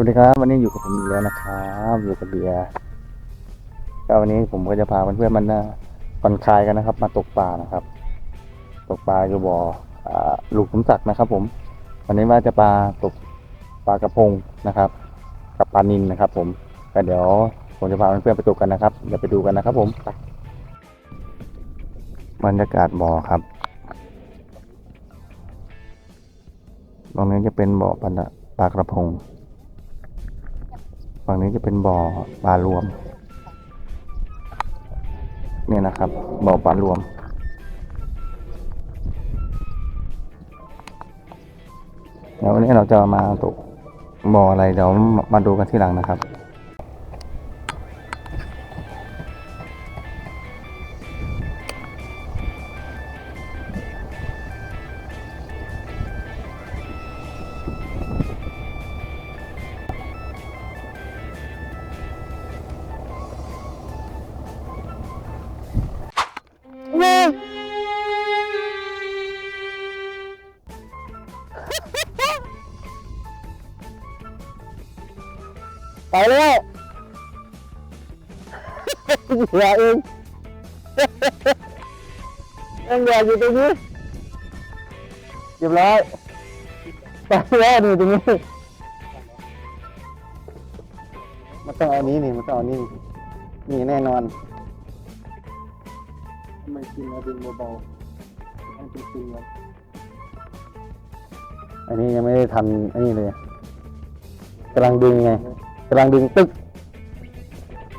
วัสดีครับ วันนี้อยู่กับผมอีกแล้วนะครับอยู่กับเบียร์ก็วันนี้ผมก็จะพาเพื่อนๆมันนะผ่อนคลายกันนะครับ มาตกปลานะครับ ตกปลาอยู่บ่ออ่าลูกขุมศักดิ์นะครับ ผม วันนี้ว่าจะปลาตกปลากระพงนะครับ กับปลานินนะครับ ผมก็เดี๋ยวผมจะพาเพื่อนๆไปตกกันนะครับเดี๋ยวไปดูกันนะครับ ผมบรรยากาศบ่อครับตรงนี้จะเป็นบ่อปลาปลากระพง ฝั่งนี้จะเป็นบ่อปลารวม เนี่ยนะครับ บ่อปลารวม แล้ววันนี้เราจะมาตกบ่ออะไรเดี๋ยวมาดูกันที่หลังนะครับ ไปแล้วเหลือเองยังเหลืออยู่ตรงนี้เรียบร้อยไปแล้วนี่ตรงนี้มันต้องเอานี้นี่มันต้องเอานี้นี่แน่นอนทำไมกินมาดึงเบาๆให้จริงๆครับอันนี้ยังไม่ได้ทำอันนี้เลยกำลังดึงไง กำลังดึงตึ๊ก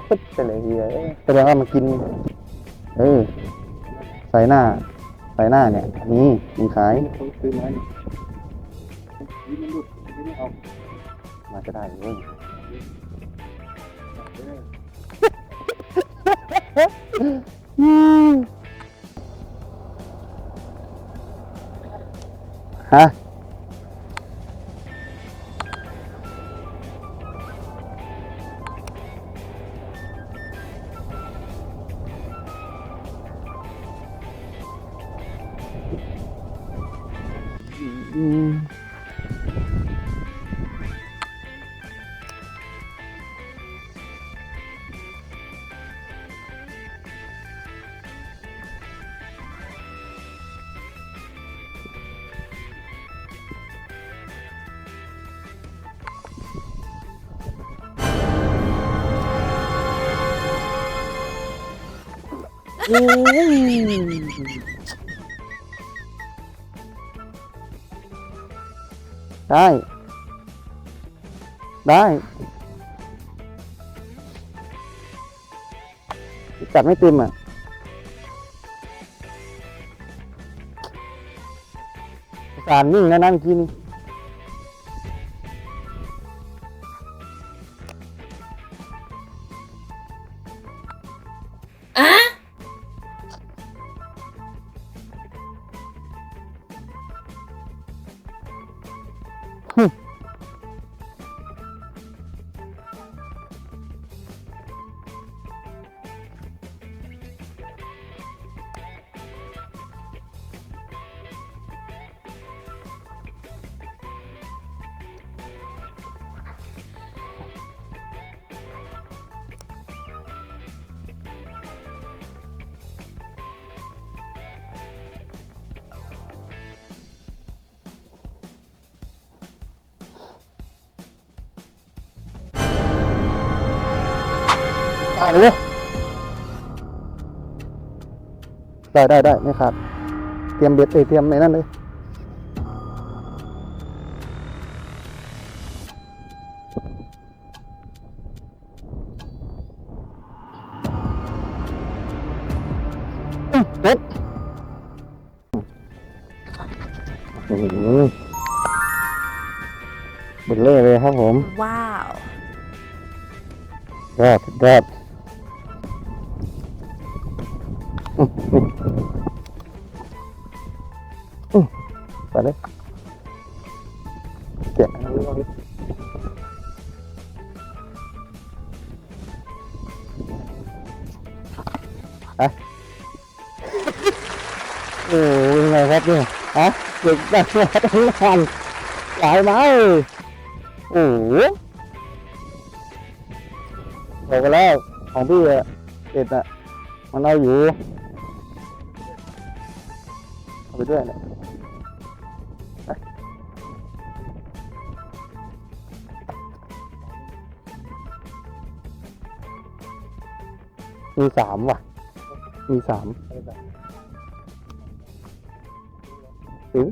ตึ๊กไปเลยเฮียเอ้ยแสดงว่ามันกิน เออใส่หน้า ใส่หน้าเนี่ยนี่มีขายมาจะได้เว้ยฮะ อืม ได้ ได้จับไม่เต็มอะสารนิ่งนะนั่งกิน Hmm. ได้เลยได้ได้ได้ไม่ขาด เตรียมเบ็ดเอยเตรียมในนั่นเลย อื้อเบ็ดโอ้โหเบ็ดเล่เลยครับผม Wow. รอดรอด ไปเลยเจ็บอันนี้ก่อโอ้ยไงครับเนี่ยฮะเด็กแบบนี้ทั้งวันหลายไม้โอ้โหบอกไปแล้วของพี่เอ็ดอะมันเอาอยู่ ไปด้วยเนี่ยไปมีสามว่ะ มีสามถึง